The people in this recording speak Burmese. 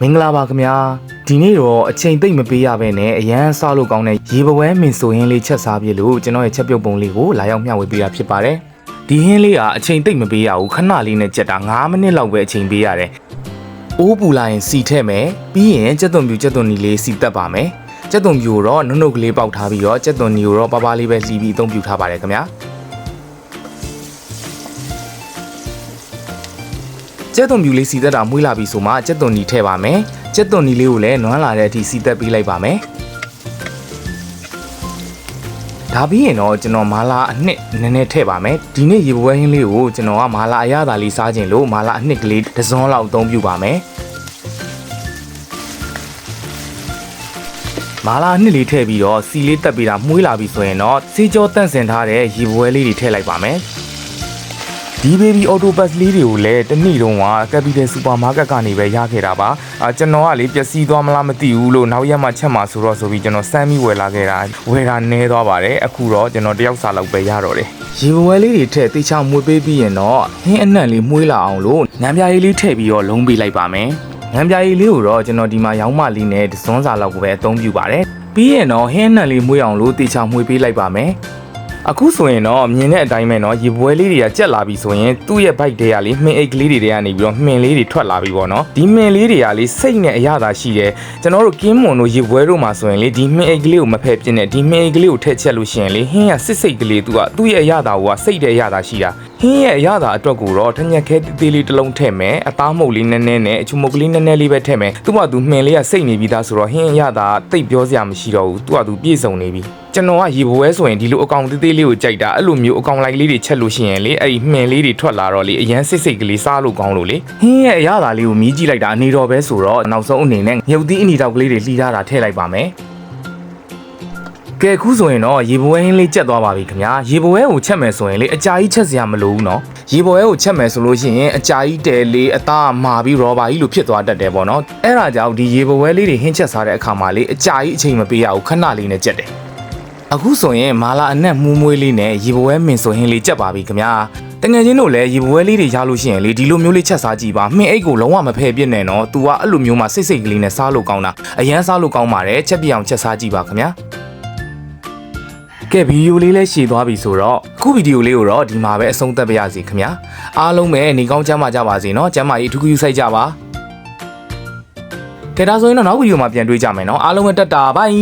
မင်္ဂလာပါခင်ဗျာဒီနေ့တော့အချိန်သိမ့်မပေးရဘဲနဲ့အရန်စားလို့ကောင်းတဲ့ရေပပွဲမင်ဆိုဟင်းလေးချက်စားပြလို့ကျွန်တော်ရဲ့ချက်ပြုတ်ပုံလေးကိုလာရောက်မျှဝေပေးတာဖြစ်ပါတယ်ဒီဟင်းလေးကအချိန်သိမ့်မပေးရဘူးခဏလေးနဲ့ချက်တာ9မိနစ်လောက်ပဲအချိန်ပေးရတယ်အိုးပူလာရင်စီထည့်မယ်ပြီးရင်ကြက်သွန်ပြူကြက်သွန်နီလေးစီတက်ပါမယ်ကြက်သွန်ပြူကိုတော့နုံနုံကလေးပေါက်ထားပြီးတော့ကြက်သွန်နီကိုတော့ပါပါလေးပဲလှီးပြီးအသုံးပြုထားပါတယ်ခင်ဗျာ ကျက်သွန်ပြူလေးစီသက်တာမွေးလာပြီဆိုမှကျက်သွန်နီထည့်ပါမယ်ကျက်သွန်နီလေးကိုလည်းနွမ်းလာတဲ့အထိစီသက်ပေးလိုက်ပါမယ်ဒါပြီးရင်တော့ကျွန်တော်မာလာအနှစ်နည်းနည်းထည့်ပါမယ်ဒီနေ့ရေပွဲဟင်းလေးကိုကျွန်တော်ကမာလာအရသာလေးစားခြင်းလို့မာလာအနှစ်ကလေးတစ်စုံလောက်အသုံးပြုပါမယ်မာလာအနှစ်လေးထည့်ပြီးတော့စီလေးတက်ပြီးတာမှုေးလာပြီဆိုရင်တော့စီကြောတန့်စင်ထားတဲ့ရေပွဲလေးတွေထည့်လိုက်ပါမယ် ဒီ baby auto bus လေးတွေကိုလည်းတနေ့တုန်းက Capital Supermarket ကနေပဲရခဲ့တာပါအာကျွန်တော်ကလေပျက်စီးသွားမလားမသိဘူးလို့နောက်ရက်မှချက်မှာဆိုတော့ဆိုပြီးကျွန်တော်စမ်းပြီးဝယ်လာခဲ့တာဝယ်တာနည်းသွားပါတယ်အခုတော့ကျွန်တော်တယောက်စာလောက်ပဲရတော့တယ်ရေဘဝဲလေးတွေထည့်တေချာမွေပေးပြီးရင်တော့ဟင်းအနှံ့လေးမှုေးလာအောင်လို့ငံပြားရည်လေးထည့်ပြီးတော့လုံးပေးလိုက်ပါမယ်ငံပြားရည်လေးကိုတော့ကျွန်တော်ဒီမှာရောင်းမလေးနဲ့ဒဇွန်းစာလောက်ကိုပဲအသုံးပြုပါတယ်ပြီးရင်တော့ဟင်းအနှံ့လေးမှုေးအောင်လို့တေချာမွေပေးလိုက်ပါမယ် အခုဆိုရင်တော့မြင်တဲ့အတိုင်းပဲနော်ရေပွဲလေးတွေကကြက်လာပြီဆိုရင်သူ့ရဲ့ bike တွေကလေမှင်အိတ်ကလေးတွေထဲကနေပြီးတော့မှင်လေးတွေထွက်လာပြီပေါ့နော်ဒီမှင်လေးတွေကလေစိတ်နဲ့အရသာရှိတယ်ကျွန်တော်တို့ကင်းမွန်တို့ရေပွဲတို့မှာဆိုရင်လေဒီမှင်အိတ်ကလေးကိုမဖယ်ပြင်းနဲ့ဒီမှင်အိတ်ကလေးကိုထည့်ချက်လို့ရှိရင်လေဟင်းကစစ်စိတ်ကလေးသူကသူ့ရဲ့အရသာကိုကစိတ်တဲ့အရသာရှိတာ ဟင်းရဲ့အရသာအတွက်ကိုတော့ထညက်ခဲသေးလေးတစ်လုံးထည့်မယ်အသားမှုတ်လေးနည်းနည်းနဲ့အချူမုတ်ကလေးနည်းနည်းလေးပဲထည့်မယ်သူ့ဘာသူမှင်လေးကစိတ်နေပြီးသားဆိုတော့ဟင်းအရသာတိတ်ပြောစရာမရှိတော့ဘူးသူကသူပြည့်စုံနေပြီကျွန်တော်ကရေပွဲဆိုရင်ဒီလိုအကောင်သေးသေးလေးကိုကြိုက်တာအဲ့လိုမျိုးအကောင်လိုက်လေးတွေချက်လို့ရှိရင်လေအဲ့ဒီမှင်လေးတွေထွက်လာတော့လေအရန်စိတ်စိတ်ကလေးစားလို့ကောင်းလို့လေဟင်းရဲ့အရသာလေးကိုမြည်ကြည့်လိုက်တာအနေတော်ပဲဆိုတော့နောက်ဆုံးအနေနဲ့မြုပ်သီးအနီတောက်ကလေးတွေလှီးထားတာထည့်လိုက်ပါမယ် ကဲခုဆိုရင်တော့ရေပွဲဟင်းလေးချက်သွားပါပြီခင်ဗျာရေပွဲကိုချက်မယ်ဆိုရင်လေအကြာကြီးချက်စရာမလိုဘူးเนาะရေပွဲကိုချက်မယ်ဆိုလို့ရှိရင်အကြာကြီးတဲလေးအသားမာပြီးရောဘာကြီးလိုဖြစ်သွားတတ်တယ်ပေါ့เนาะအဲ့ဒါကြောင့်ဒီရေပွဲလေးတွေဟင်းချက်စားတဲ့အခါမှာလေအကြာကြီးအချိန်မပေးရဘူးခဏလေးနဲ့ချက်တယ် အခုဆိုရင်မာလာအနက်မူးမွေးလေးနဲ့ရေပွဲမင်ဆိုဟင်းလေးကြက်ပါပြီခင်ဗျာတငယ်ချင်းတို့လည်းရေပွဲလေးတွေရလို့ရှိရင်လေဒီလိုမျိုးလေးချက်စားကြည့်ပါမှင်အိတ်ကိုလုံးဝမဖယ်ပြစ်နဲ့နော် तू ကအဲ့လိုမျိုးမှစိတ်စိတ်ကလေးနဲ့စားလို့ကောင်းတာအရန်စားလို့ကောင်းပါတယ်ချက်ပြအောင်ချက်စားကြည့်ပါခင်ဗျာ ကဲဗီဒီယိုလေးလည်းရှည်သွားပြီဆိုတော့အခုဗီဒီယိုလေးကိုတော့ဒီမှာပဲအဆုံးသတ်ပါရစေခင်ဗျာအားလုံးပဲနေကောင်းချမ်းသာကြပါစေเนาะကျမ်းမာရေးအထူးကူးစိုက်ကြပါကဲဒါဆိုရင်တော့နောက်ဗီဒီယိုမှာပြန်တွေ့ကြမယ်เนาะအားလုံးပဲတက်တာဘိုင်